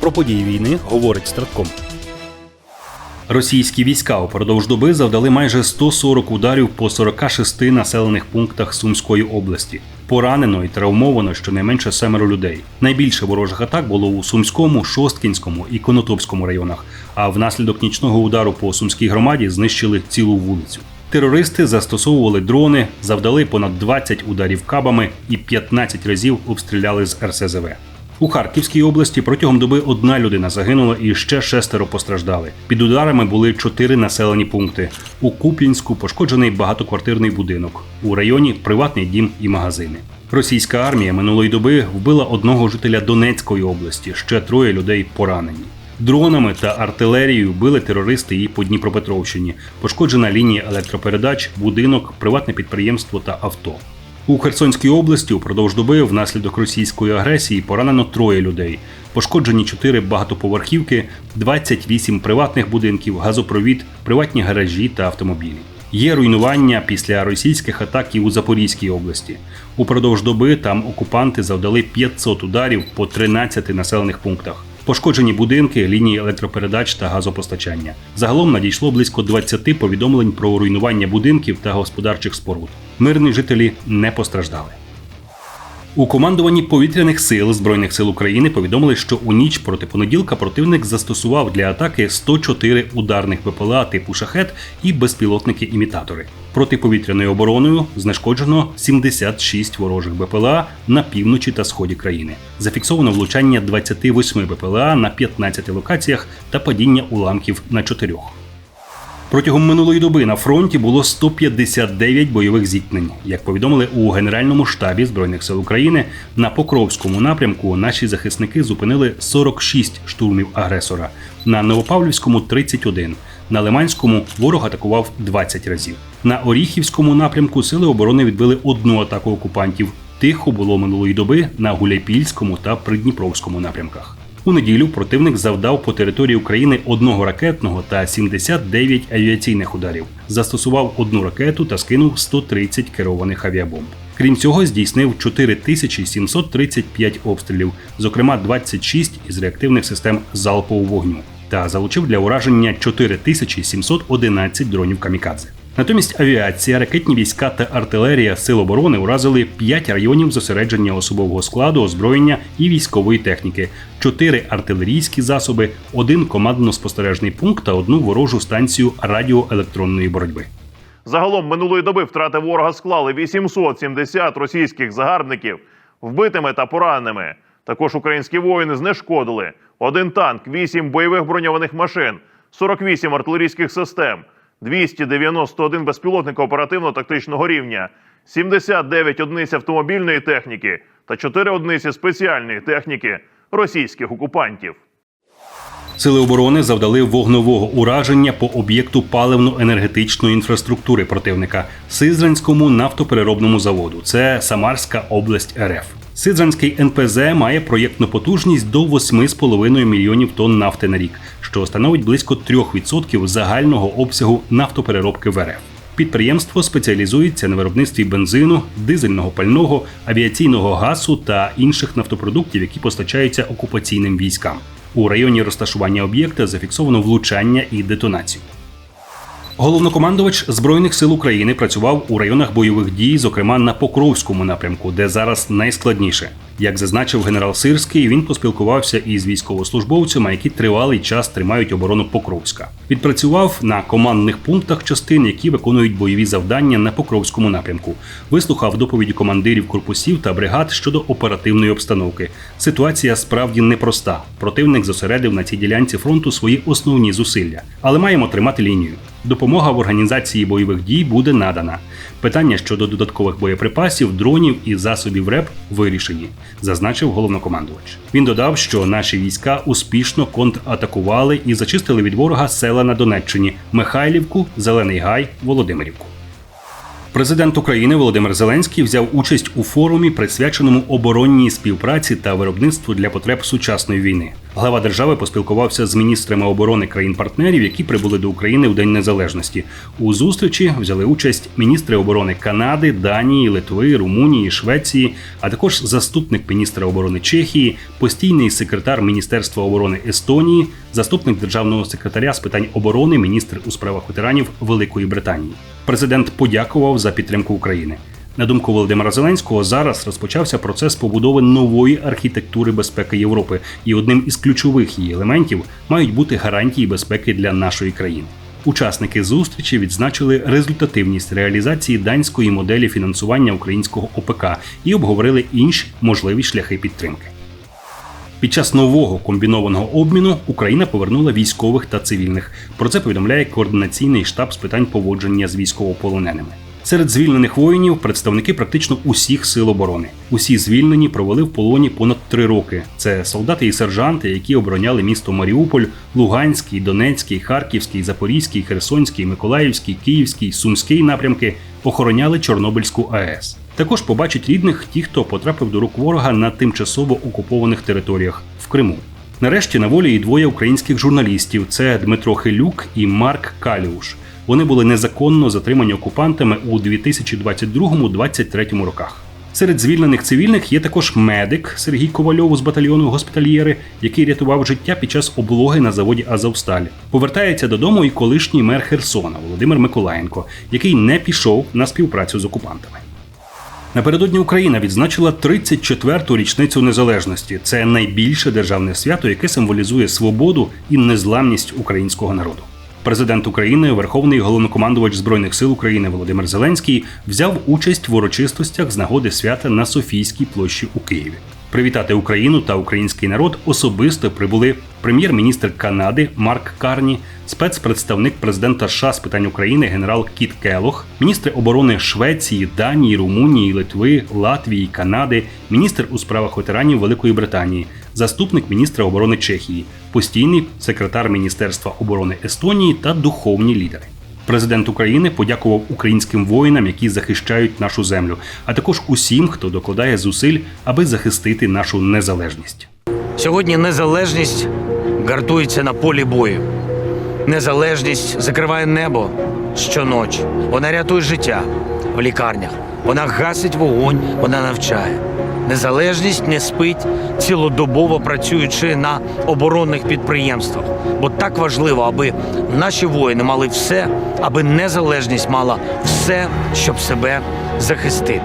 Про події війни говорить Стратком. Російські війська упродовж доби завдали майже 140 ударів по 46 населених пунктах Сумської області. Поранено і травмовано щонайменше семеро людей. Найбільше ворожих атак було у Сумському, Шосткінському і Конотопському районах. А внаслідок нічного удару по сумській громаді знищили цілу вулицю. Терористи застосовували дрони, завдали понад 20 ударів кабами і 15 разів обстріляли з РСЗВ. У Харківській області протягом доби одна людина загинула і ще шестеро постраждали. Під ударами були чотири населені пункти. У Куп'янську пошкоджений багатоквартирний будинок. У районі приватний дім і магазини. Російська армія минулої доби вбила одного жителя Донецької області. Ще троє людей поранені. Дронами та артилерією били терористи і по Дніпропетровщині. Пошкоджена лінія електропередач, будинок, приватне підприємство та авто. У Херсонській області упродовж доби внаслідок російської агресії поранено троє людей. Пошкоджені чотири багатоповерхівки, 28 приватних будинків, газопровід, приватні гаражі та автомобілі. Є руйнування після російських атак і у Запорізькій області. Упродовж доби там окупанти завдали 500 ударів по 13 населених пунктах. Пошкоджені будинки, лінії електропередач та газопостачання. Загалом надійшло близько 20 повідомлень про руйнування будинків та господарчих споруд. Мирні жителі не постраждали. У командуванні повітряних сил Збройних сил України повідомили, що у ніч проти понеділка противник застосував для атаки 104 ударних БПЛА типу шахет і безпілотники-імітатори. Протиповітряною обороною знешкоджено 76 ворожих БПЛА на півночі та сході країни. Зафіксовано влучання 28 БПЛА на 15 локаціях та падіння уламків на 4. Протягом минулої доби на фронті було 159 бойових зіткнень. Як повідомили у Генеральному штабі Збройних сил України, на Покровському напрямку наші захисники зупинили 46 штурмів агресора, на Новопавлівському 31, на Лиманському ворог атакував 20 разів. На Оріхівському напрямку сили оборони відбили одну атаку окупантів. Тихо було минулої доби на Гуляйпільському та Придніпровському напрямках. У неділю противник завдав по території України одного ракетного та 79 авіаційних ударів. Застосував одну ракету та скинув 130 керованих авіабомб. Крім цього, здійснив 4735 обстрілів, зокрема 26 із реактивних систем залпового вогню, та залучив для ураження 4711 дронів камікадзе. Натомість авіація, ракетні війська та артилерія Сил оборони уразили 5 районів зосередження особового складу, озброєння і військової техніки, 4 артилерійські засоби, один командно-спостережний пункт та одну ворожу станцію радіоелектронної боротьби. Загалом минулої доби втрати ворога склали 870 російських загарбників вбитими та пораненими. Також українські воїни знешкодили один танк, 8 бойових броньованих машин, 48 артилерійських систем, 291 безпілотника оперативно-тактичного рівня, 79 одиниць автомобільної техніки та 4 одиниці спеціальної техніки російських окупантів. Сили оборони завдали вогневого ураження по об'єкту паливно-енергетичної інфраструктури противника Сизранському нафтопереробному заводу. Це Самарська область РФ. Сизранський НПЗ має проєктну потужність до 8,5 мільйонів тонн нафти на рік, що становить близько 3% загального обсягу нафтопереробки в РФ. Підприємство спеціалізується на виробництві бензину, дизельного пального, авіаційного газу та інших нафтопродуктів, які постачаються окупаційним військам. У районі розташування об'єкта зафіксовано влучання і детонацію. Головнокомандувач Збройних сил України працював у районах бойових дій, зокрема на Покровському напрямку, де зараз найскладніше. Як зазначив генерал Сирський, він поспілкувався із військовослужбовцями, які тривалий час тримають оборону Покровська. Відпрацював на командних пунктах частин, які виконують бойові завдання на Покровському напрямку. Вислухав доповіді командирів корпусів та бригад щодо оперативної обстановки. Ситуація справді непроста. Противник зосередив на цій ділянці фронту свої основні зусилля, але маємо тримати лінію. Допомога в організації бойових дій буде надана. Питання щодо додаткових боєприпасів, дронів і засобів РЕП вирішені, зазначив головнокомандувач. Він додав, що наші війська успішно контратакували і зачистили від ворога села на Донеччині Михайлівку, Зелений Гай, Володимирівку. Президент України Володимир Зеленський взяв участь у форумі, присвяченому оборонній співпраці та виробництву для потреб сучасної війни. Глава держави поспілкувався з міністрами оборони країн-партнерів, які прибули до України в День Незалежності. У зустрічі взяли участь міністри оборони Канади, Данії, Литви, Румунії, Швеції, а також заступник міністра оборони Чехії, постійний секретар Міністерства оборони Естонії, заступник державного секретаря з питань оборони, міністр у справах ветеранів Великої Британії. Президент подякував за підтримку України. На думку Володимира Зеленського, зараз розпочався процес побудови нової архітектури безпеки Європи, і одним із ключових її елементів мають бути гарантії безпеки для нашої країни. Учасники зустрічі відзначили результативність реалізації данської моделі фінансування українського ОПК і обговорили інші можливі шляхи підтримки. Під час нового комбінованого обміну Україна повернула військових та цивільних. Про це повідомляє координаційний штаб з питань поводження з військовополоненими. Серед звільнених воїнів представники практично усіх сил оборони. Усі звільнені провели в полоні понад три роки. Це солдати і сержанти, які обороняли місто Маріуполь, Луганський, Донецький, Харківський, Запорізький, Херсонський, Миколаївський, Київський, Сумський напрямки охороняли Чорнобильську АЕС. Також побачать рідних ті, хто потрапив до рук ворога на тимчасово окупованих територіях в Криму. Нарешті на волі і двоє українських журналістів: це Дмитро Хилюк і Марк Каліуш. Вони були незаконно затримані окупантами у 2022-2023 роках. Серед звільнених цивільних є також медик Сергій Ковальов з батальйону госпітальєри, який рятував життя під час облоги на заводі Азовсталь. Повертається додому і колишній мер Херсона Володимир Миколаєнко, який не пішов на співпрацю з окупантами. Напередодні Україна відзначила 34-ту річницю незалежності. Це найбільше державне свято, яке символізує свободу і незламність українського народу. Президент України, Верховний головнокомандувач Збройних сил України Володимир Зеленський взяв участь в урочистостях з нагоди свята на Софійській площі у Києві. Привітати Україну та український народ особисто прибули прем'єр-міністр Канади Марк Карні, спецпредставник президента США з питань України генерал Кіт Келох, міністри оборони Швеції, Данії, Румунії, Литви, Латвії, Канади, міністр у справах ветеранів Великої Британії, заступник міністра оборони Чехії, постійний секретар Міністерства оборони Естонії та духовні лідери. Президент України подякував українським воїнам, які захищають нашу землю, а також усім, хто докладає зусиль, аби захистити нашу незалежність. Сьогодні незалежність гартується на полі бою. Незалежність закриває небо щоночі. Вона рятує життя в лікарнях. Вона гасить вогонь, вона навчає. Незалежність не спить, цілодобово працюючи на оборонних підприємствах. Бо так важливо, аби наші воїни мали все, аби незалежність мала все, щоб себе захистити.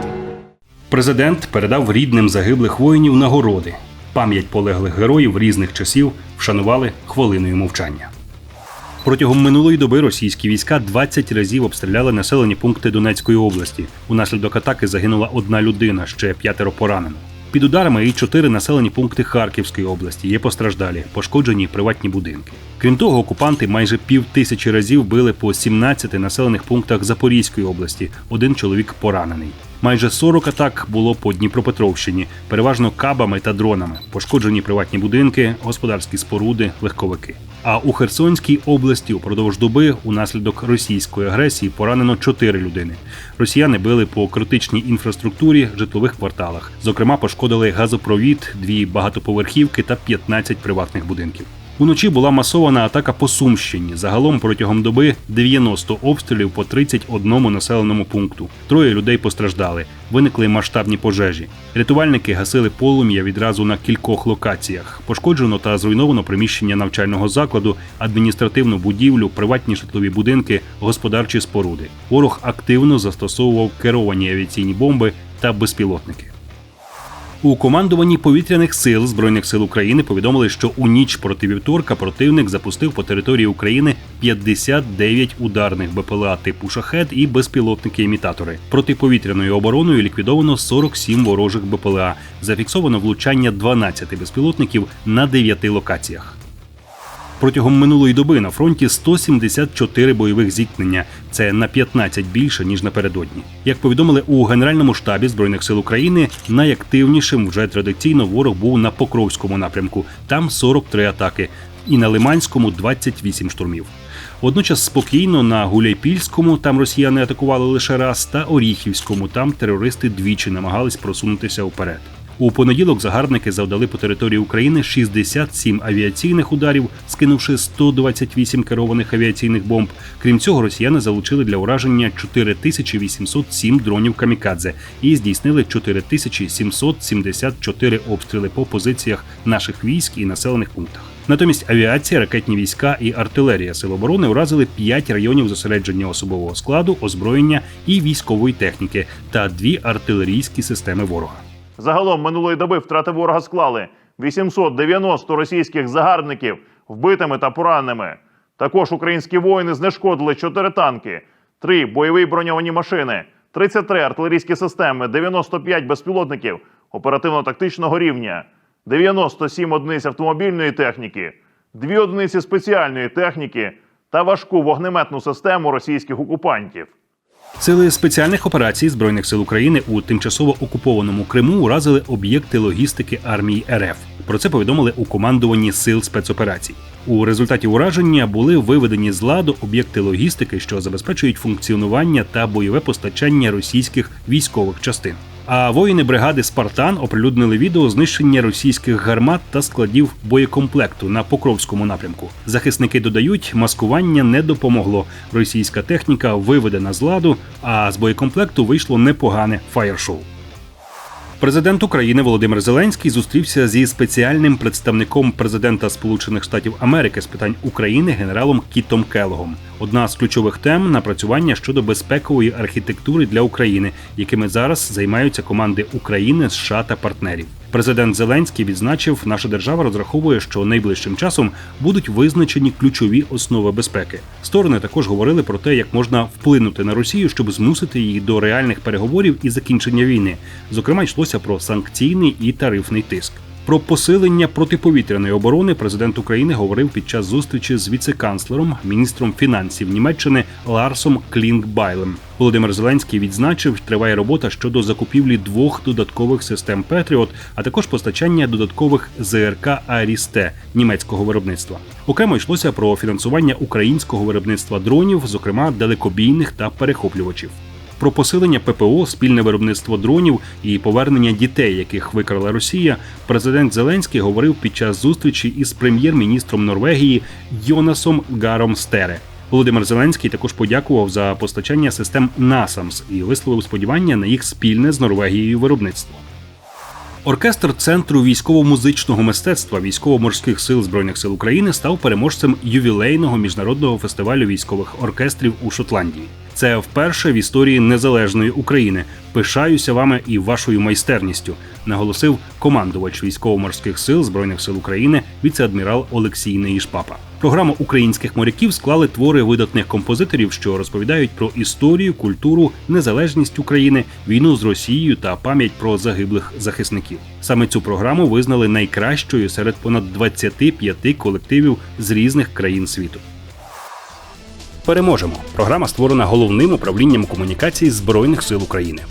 Президент передав рідним загиблих воїнів нагороди. Пам'ять полеглих героїв різних часів вшанували хвилиною мовчання. Протягом минулої доби російські війська 20 разів обстріляли населені пункти Донецької області. Унаслідок атаки загинула одна людина, ще п'ятеро поранено. Під ударами і чотири населені пункти Харківської області є постраждалі, пошкоджені приватні будинки. Крім того, окупанти майже пів тисячі разів били по 17 населених пунктах Запорізької області. Один чоловік поранений. Майже 40 атак було по Дніпропетровщині, переважно кабами та дронами, пошкоджені приватні будинки, господарські споруди, легковики. А у Херсонській області упродовж доби унаслідок російської агресії поранено 4 людини. Росіяни били по критичній інфраструктурі, житлових кварталах. Зокрема, пошкодили газопровід, дві багатоповерхівки та 15 приватних будинків. Уночі була масована атака по Сумщині. Загалом протягом доби 90 обстрілів по 31 населеному пункту. Троє людей постраждали. Виникли масштабні пожежі. Рятувальники гасили полум'я відразу на кількох локаціях. Пошкоджено та зруйновано приміщення навчального закладу, адміністративну будівлю, приватні житлові будинки, господарчі споруди. Ворог активно застосовував керовані авіаційні бомби та безпілотники. У командуванні повітряних сил збройних сил України повідомили, що у ніч проти вівторка противник запустив по території України 59 ударних БПЛА типу шахет і безпілотники-імітатори. Протиповітряною обороною ліквідовано 47 ворожих БПЛА. Зафіксовано влучання 12 безпілотників на 9 локаціях. Протягом минулої доби на фронті 174 бойових зіткнення. Це на 15 більше ніж напередодні. Як повідомили у Генеральному штабі збройних сил України, найактивнішим вже традиційно ворог був на Покровському напрямку. Там 43 атаки, і на Лиманському 28 штурмів. Водночас спокійно на Гуляйпільському там росіяни атакували лише раз, та Оріхівському там терористи двічі намагались просунутися вперед. У понеділок загарбники завдали по території України 67 авіаційних ударів, скинувши 128 керованих авіаційних бомб. Крім цього, росіяни залучили для ураження 4807 дронів камікадзе і здійснили 4774 обстріли по позиціях наших військ і населених пунктах. Натомість авіація, ракетні війська і артилерія Сил оборони уразили 5 районів зосередження особового складу, озброєння і військової техніки та дві артилерійські системи ворога. Загалом минулої доби втрати ворога склали 890 російських загарбників вбитими та пораненими. Також українські воїни знешкодили 4 танки, 3 бойові броньовані машини, 33 артилерійські системи, 95 безпілотників оперативно-тактичного рівня, 97 одиниць автомобільної техніки, 2 одиниці спеціальної техніки та важку вогнеметну систему російських окупантів. Сили спеціальних операцій збройних сил України у тимчасово окупованому Криму уразили об'єкти логістики армії РФ. Про це повідомили у командуванні сил спецоперацій. У результаті ураження були виведені з ладу об'єкти логістики, що забезпечують функціонування та бойове постачання російських військових частин. А воїни бригади Спартан оприлюднили відео знищення російських гармат та складів боєкомплекту на Покровському напрямку. Захисники додають, маскування не допомогло. Російська техніка виведена з ладу, а з боєкомплекту вийшло непогане фаєр-шоу. Президент України Володимир Зеленський зустрівся зі спеціальним представником президента Сполучених Штатів Америки з питань України генералом Кітом Келогом. Одна з ключових тем напрацювання щодо безпекової архітектури для України, якими зараз займаються команди України, США та партнерів. Президент Зеленський відзначив, наша держава розраховує, що найближчим часом будуть визначені ключові основи безпеки. Сторони також говорили про те, як можна вплинути на Росію, щоб змусити її до реальних переговорів і закінчення війни. Зокрема, йшлося про санкційний і тарифний тиск. Про посилення протиповітряної оборони президент України говорив під час зустрічі з віце-канцлером, міністром фінансів Німеччини Ларсом Клінгбайлем. Володимир Зеленський відзначив, триває робота щодо закупівлі двох додаткових систем Петріот, а також постачання додаткових ЗРК Арісте німецького виробництва. Окремо йшлося про фінансування українського виробництва дронів, зокрема далекобійних та перехоплювачів. Про посилення ППО, спільне виробництво дронів і повернення дітей, яких викрала Росія, президент Зеленський говорив під час зустрічі із прем'єр-міністром Норвегії Йонасом Гаром Стере. Володимир Зеленський також подякував за постачання систем NASAMS і висловив сподівання на їх спільне з Норвегією виробництво. Оркестр Центру військово-музичного мистецтва військово-морських сил збройних сил України став переможцем ювілейного міжнародного фестивалю військових оркестрів у Шотландії. Це вперше в історії незалежної України. Пишаюся вами і вашою майстерністю, наголосив командувач військово-морських сил збройних сил України віце-адмірал Олексій Неїшпапа. Програму українських моряків склали твори видатних композиторів, що розповідають про історію, культуру, незалежність України, війну з Росією та пам'ять про загиблих захисників. Саме цю програму визнали найкращою серед понад 25 колективів з різних країн світу. Переможемо. Програма створена головним управлінням комунікації Збройних сил України.